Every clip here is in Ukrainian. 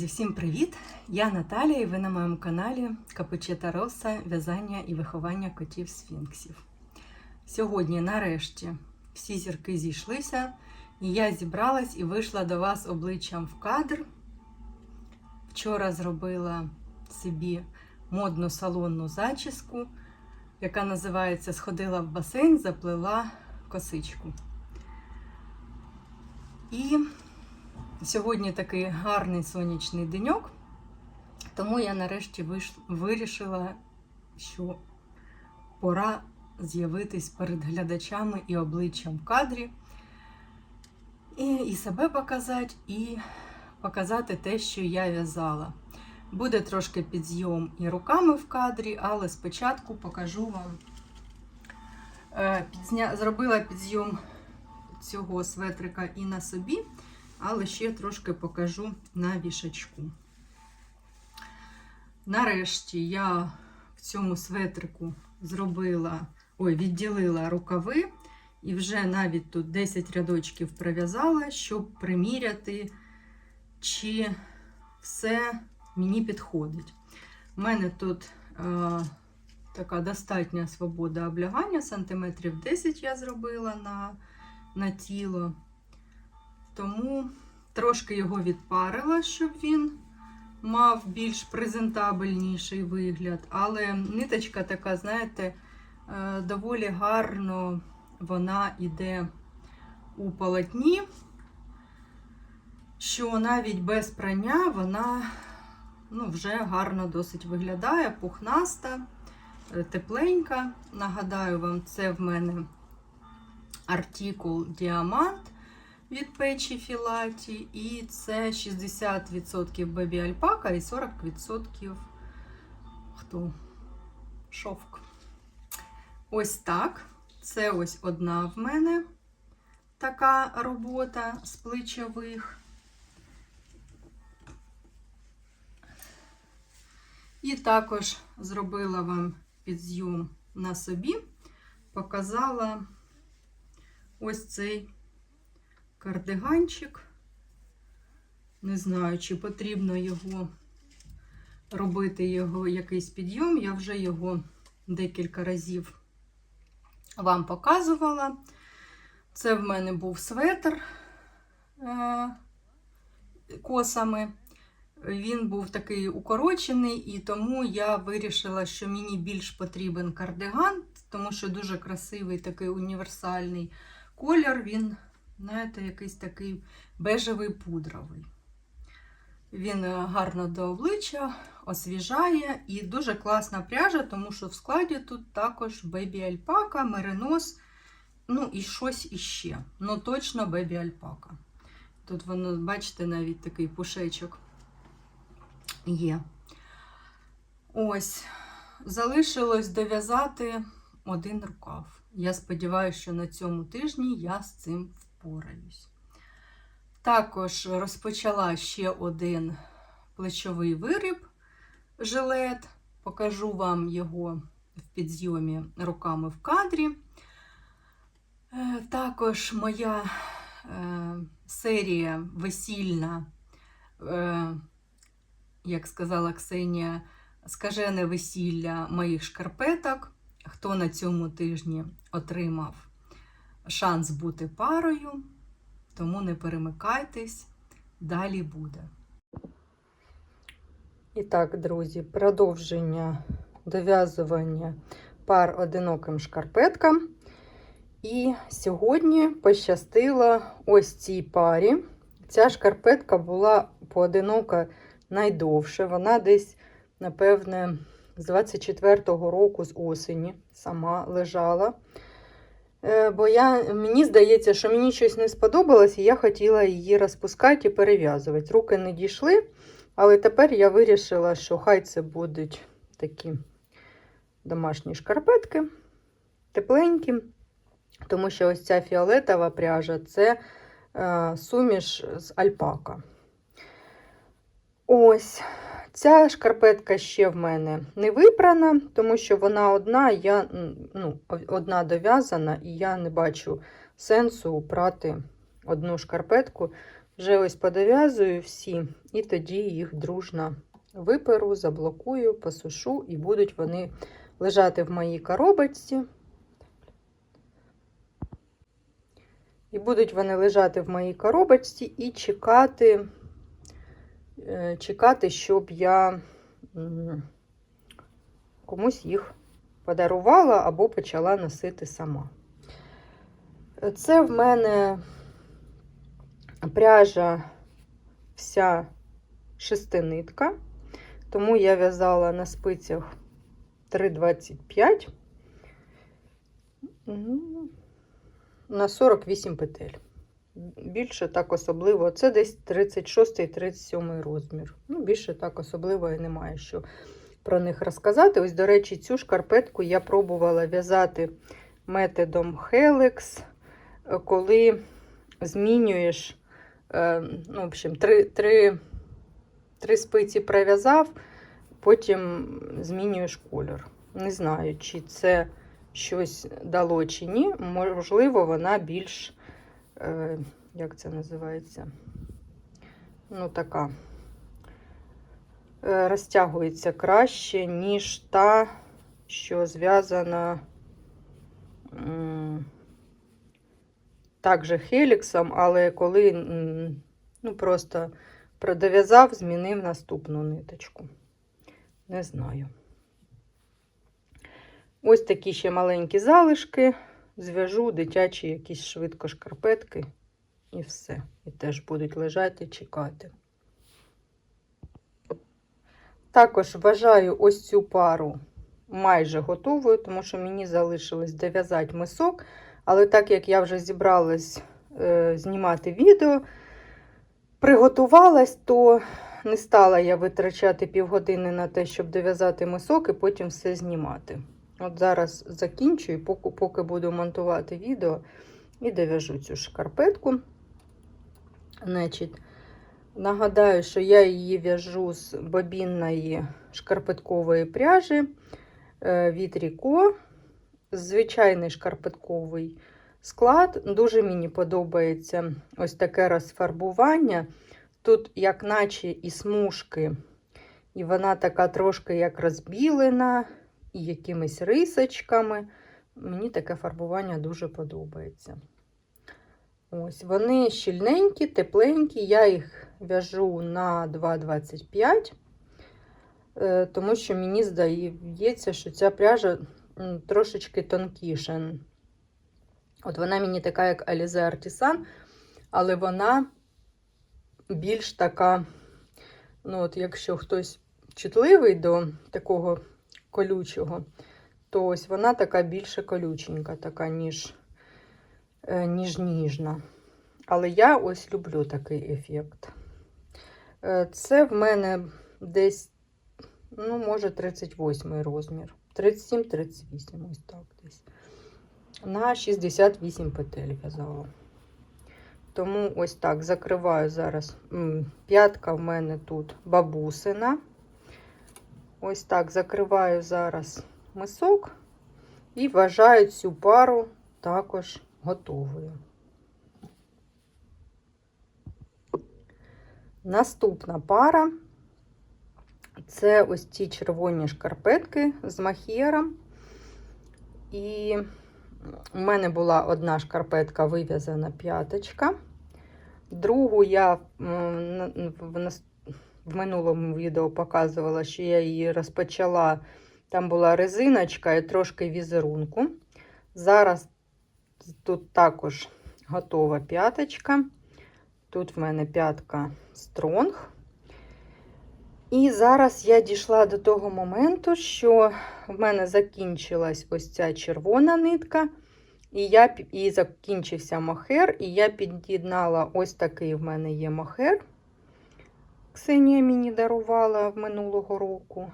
Друзі, всім привіт! Я Наталія і ви на моєму каналі Капучета Роса, в'язання і виховання котів сфінксів. Сьогодні, нарешті, всі зірки зійшлися, і я зібралась і вийшла до вас обличчям в кадр. Вчора зробила собі модну салонну зачіску, яка називається Сходила в басейн, заплела косичку. І Сьогодні такий гарний сонячний деньок, тому я нарешті вирішила, що пора з'явитись перед глядачами і обличчям в кадрі, і, і себе показати, і показати те, що я в'язала. Буде трошки підзйом і руками в кадрі, але спочатку покажу вам. Е, Підзня... Зробила підзйом цього светрика і на собі але ще трошки покажу на вішачку. Нарешті я в цьому светрику зробила, ой, відділила рукави, і вже навіть тут 10 рядочків пров'язала, щоб приміряти, чи все мені підходить. У мене тут е, така достатня свобода облягання, сантиметрів 10 я зробила на, на тіло. Тому трошки його відпарила, щоб він мав більш презентабельніший вигляд. Але ниточка така, знаєте, е, доволі гарно вона йде у полотні, що навіть без прання вона ну, вже гарно досить виглядає, пухнаста, е, тепленька. Нагадаю вам, це в мене артикул Діамант від печі філаті, і це 60% бебі альпака і 40% хто? Шовк. Ось так. Це ось одна в мене така робота з плечових. І також зробила вам підзйом на собі, показала ось цей кардиганчик. Не знаю, чи потрібно його робити його якийсь підйом. Я вже його декілька разів вам показувала. Це в мене був светр е косами. Він був такий укорочений, і тому я вирішила, що мені більш потрібен кардиган, тому що дуже красивий такий універсальний колір. Він знаєте, якийсь такий бежевий пудровий. Він е, гарно до обличчя освіжає і дуже класна пряжа, тому що в складі тут також бебі альпака, меринос, ну і щось іще. Ну, точно бебі альпака. Тут воно, бачите, навіть такий пушечок є. Ось, залишилось дов'язати один рукав. Я сподіваюся, що на цьому тижні я з цим впораюсь. Також розпочала ще один плечовий виріб жилет. Покажу вам його в підйомі руками в кадрі. Е, також моя е, серія весільна, е, як сказала Ксенія, скажене весілля моїх шкарпеток. Хто на цьому тижні отримав шанс бути парою, тому не перемикайтесь, далі буде. І так, друзі, продовження дов'язування пар одиноким шкарпеткам. І сьогодні пощастило ось цій парі. Ця шкарпетка була поодинока найдовше. Вона десь, напевне, з 24-го року з осені сама лежала. Е, бо я, мені здається, що мені щось не сподобалось, і я хотіла її розпускати і перев'язувати. Руки не дійшли, але тепер я вирішила, що хай це будуть такі домашні шкарпетки, тепленькі, тому що ось ця фіолетова пряжа це е, суміш з альпака. Ось. Ця шкарпетка ще в мене не випрана, тому що вона одна, я, ну, одна дов'язана, і я не бачу сенсу прати одну шкарпетку. Вже ось подов'язую всі, і тоді їх дружно виперу, заблокую, посушу, і будуть вони лежати в моїй коробочці. І будуть вони лежати в моїй коробочці і чекати, чекати, щоб я комусь їх подарувала або почала носити сама. Це в мене пряжа вся шестинитка, тому я в'язала на спицях 3,25 ну, на 48 петель. Більше так особливо, це десь 36-37 розмір. Ну, більше так особливо і немає що про них розказати. Ось, до речі, цю шкарпетку я пробувала в'язати методом Helix, коли змінюєш, е, ну, в общем, три, три, три спиці пров'язав, потім змінюєш кольор. Не знаю, чи це щось дало чи ні. Можливо, вона більш, е, як це називається? Ну, така е, розтягується краще, ніж та, що зв'язана також хеліксом, але коли ну, просто продов'язав, змінив наступну ниточку. Не знаю. Ось такі ще маленькі залишки. Зв'яжу дитячі якісь швидко шкарпетки і все. І теж будуть лежати, чекати. Також вважаю ось цю пару майже готовою, тому що мені залишилось дов'язати мисок. Але так як я вже зібралась е, знімати відео, приготувалась, то не стала я витрачати півгодини на те, щоб дов'язати мисок і потім все знімати. От зараз закінчую, поки, поки буду монтувати відео і дов'яжу цю шкарпетку. Значить, нагадаю, що я її в'яжу з бобінної шкарпеткової пряжі е, від Ріко. Звичайний шкарпетковий склад. Дуже мені подобається ось таке розфарбування. Тут, як наче і смужки, і вона така трошки як розбілена і якимись рисочками. Мені таке фарбування дуже подобається. Ось, Вони щільненькі, тепленькі, я їх в'яжу на 2,25, е, тому що мені здається, що ця пряжа трошечки тонкіша. От вона мені така, як Alize Artisan, але вона більш така, ну, от якщо хтось чутливий до такого колючого, то ось вона така більше колюченька, така, ніж, е, ніж ніжна. Але я ось люблю такий ефект. Е, Це в мене десь, ну, може, 38 розмір. 37-38, ось так десь. На 68 петель в'язала. Тому ось так закриваю зараз. П'ятка в мене тут бабусина. Ось так закриваю зараз мисок і вважаю цю пару також готовою. Наступна пара це ось ці червоні шкарпетки з махєром. І у мене була одна шкарпетка вив'язана п'яточка. Другу я в в минулому відео показувала, що я її розпочала. Там була резиночка і трошки візерунку. Зараз тут також готова п'яточка. Тут в мене п'ятка стронг. І зараз я дійшла до того моменту, що в мене закінчилась ось ця червона нитка, і я, і закінчився мохер, і я під'єднала ось такий в мене є мохер. Ксенія мені дарувала минулого року.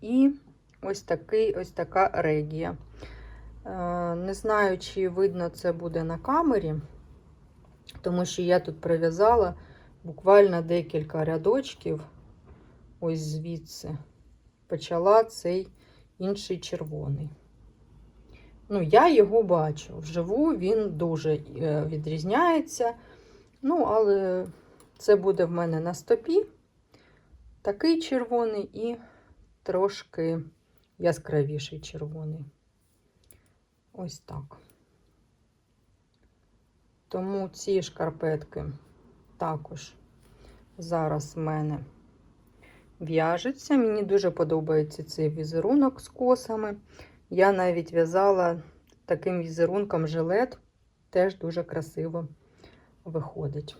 І ось такий, ось така регія. Е, не знаю, чи видно це буде на камері, тому що я тут прив'язала буквально декілька рядочків. Ось звідси почала цей інший червоний. Ну, я його бачу. Вживу він дуже е, відрізняється. Ну, але Це буде в мене на стопі. Такий червоний і трошки яскравіший червоний. Ось так. Тому ці шкарпетки також зараз в мене в'яжуться. Мені дуже подобається цей візерунок з косами. Я навіть в'язала таким візерунком жилет, теж дуже красиво виходить.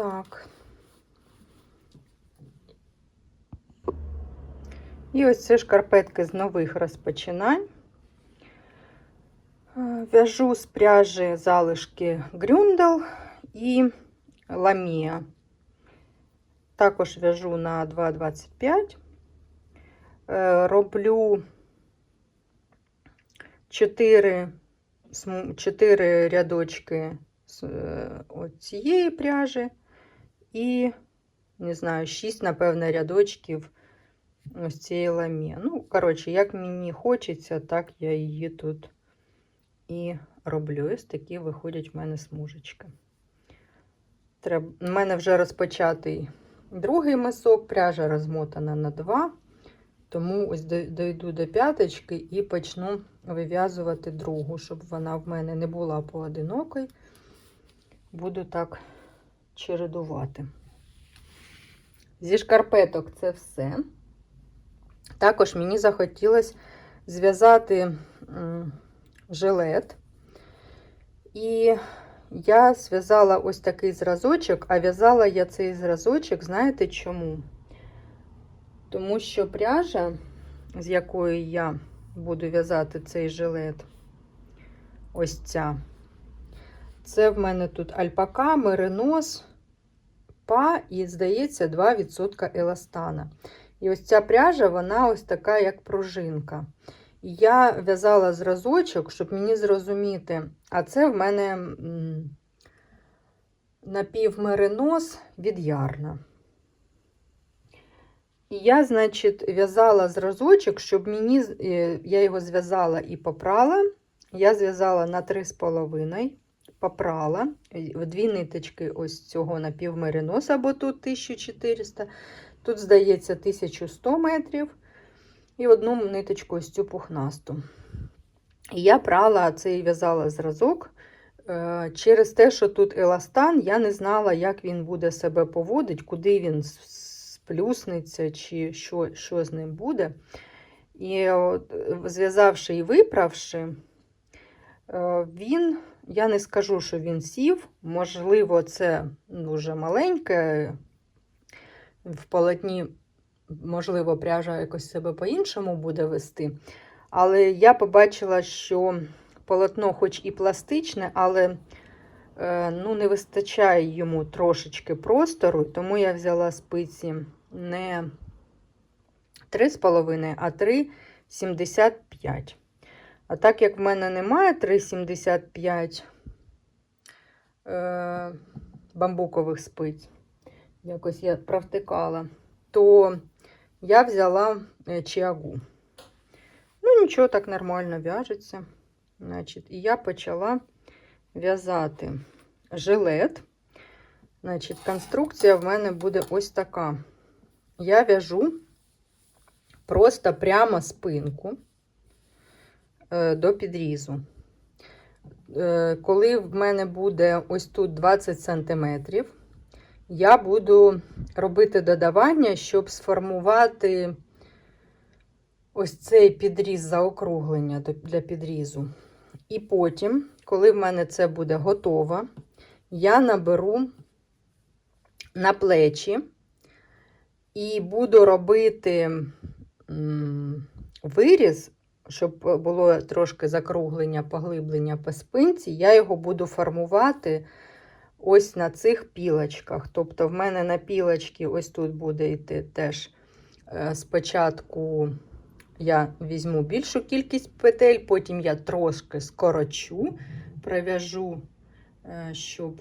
Так. І ось ці шкарпетки з нових розпочинань. Е, В'яжу з пряжі залишки Грюндел і Ламія. Також в'яжу на 2,25. Е, Роблю 4, 4 рядочки з е, цієї пряжі і, не знаю, 6, напевно, рядочків ось цієї ламі. Ну, коротше, як мені хочеться, так я її тут і роблю. Ось такі виходять в мене смужечки. Треба... У мене вже розпочатий другий мисок, пряжа розмотана на два. Тому ось дойду до п'яточки і почну вив'язувати другу, щоб вона в мене не була поодинокою. Буду так чередувати. Зі шкарпеток це все. Також мені захотілося зв'язати жилет. І я зв'язала ось такий зразочок, а в'язала я цей зразочок, знаєте чому? Тому що пряжа, з якої я буду в'язати цей жилет, ось ця. Це в мене тут альпака, меринос, па і, здається, 2% еластана. І ось ця пряжа, вона ось така, як пружинка. Я в'язала зразочок, щоб мені зрозуміти, а це в мене напівмеринос від ярна. І я, значить, в'язала зразочок, щоб мені, е, я його зв'язала і попрала. Я зв'язала на 3,5, попрала в дві ниточки ось цього напівмериноса, бо тут 1400, тут, здається, 1100 метрів. І одну ниточку ось цю пухнасту. І я прала цей в'язала зразок. Е, через те, що тут еластан, я не знала, як він буде себе поводити, куди він сплюснеться, чи що що з ним буде. І зв'язавши і виправши, е, він, я не скажу, що він сів, можливо, це дуже маленьке. В полотні, можливо, пряжа якось себе по-іншому буде вести. Але я побачила, що полотно, хоч і пластичне, але е, ну, не вистачає йому трошечки простору, тому я взяла спиці не 3,5, а 3,75. А так як в мене немає 3,75 е, бамбукових спиць, якось я провтикала, то я взяла е, чиагу. Ну, нічого, так нормально в'яжеться. Значить, І я почала в'язати жилет. Значить, Конструкція в мене буде ось така. Я в'яжу просто прямо спинку до підрізу. Е, коли в мене буде ось тут 20 см, я буду робити додавання, щоб сформувати ось цей підріз заокруглення для підрізу. І потім, коли в мене це буде готово, я наберу на плечі і буду робити виріз, щоб було трошки закруглення, поглиблення по спинці, я його буду формувати ось на цих пілочках. Тобто, в мене на пілочці ось тут буде йти теж е, спочатку. Я візьму більшу кількість петель, потім я трошки скорочу, пров'яжу, е, щоб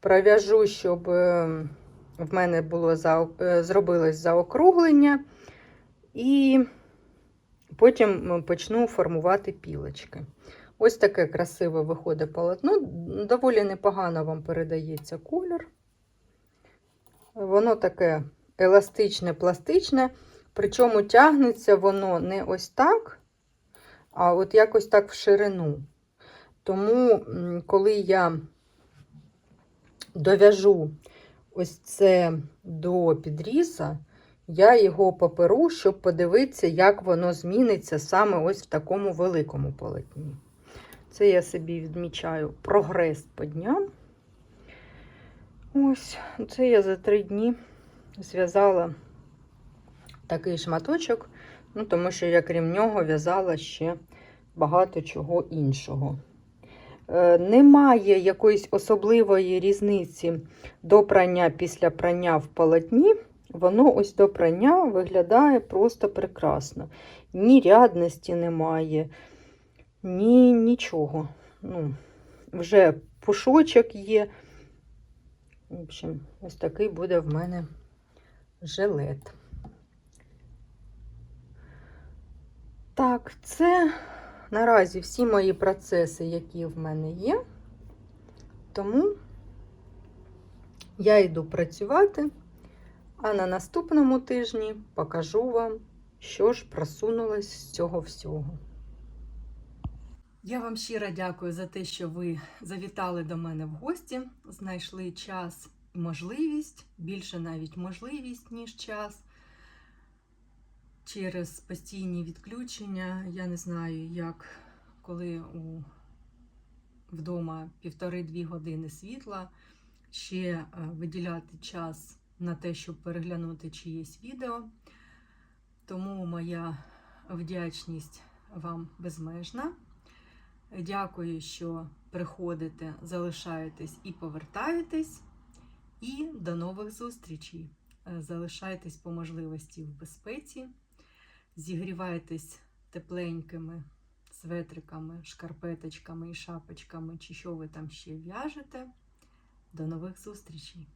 пров'яжу, щоб е, в мене було е, зробилось заокруглення, і потім почну формувати пілочки. Ось таке красиве виходить полотно. Доволі непогано вам передається колір. Воно таке еластичне, пластичне, причому тягнеться воно не ось так, а от якось так в ширину. Тому, коли я дов'яжу ось це до підріза, я його поперу, щоб подивитися, як воно зміниться саме ось в такому великому полотні. Це я собі відмічаю прогрес по дням. Ось, це я за три дні зв'язала такий шматочок, ну, тому що я крім нього в'язала ще багато чого іншого. Е, Немає якоїсь особливої різниці до прання після прання в полотні. Воно ось до прання виглядає просто прекрасно. Ні рядності немає, ні нічого. Ну, вже пушочок є. В общем, ось такий буде в мене жилет. Так, це наразі всі мої процеси, які в мене є. Тому я йду працювати, а на наступному тижні покажу вам, що ж просунулось з цього всього. Я вам щиро дякую за те, що ви завітали до мене в гості, знайшли час і можливість, більше навіть можливість, ніж час. Через постійні відключення. Я не знаю, як коли у, вдома півтори-дві години світла, ще е, виділяти час на те, щоб переглянути чиєсь відео. Тому моя вдячність вам безмежна. Дякую, що приходите, залишаєтесь і повертаєтесь. І до нових зустрічей. Залишайтесь по можливості в безпеці, зігрівайтесь тепленькими светриками, шкарпеточками і шапочками, чи що ви там ще в'яжете. До нових зустрічей!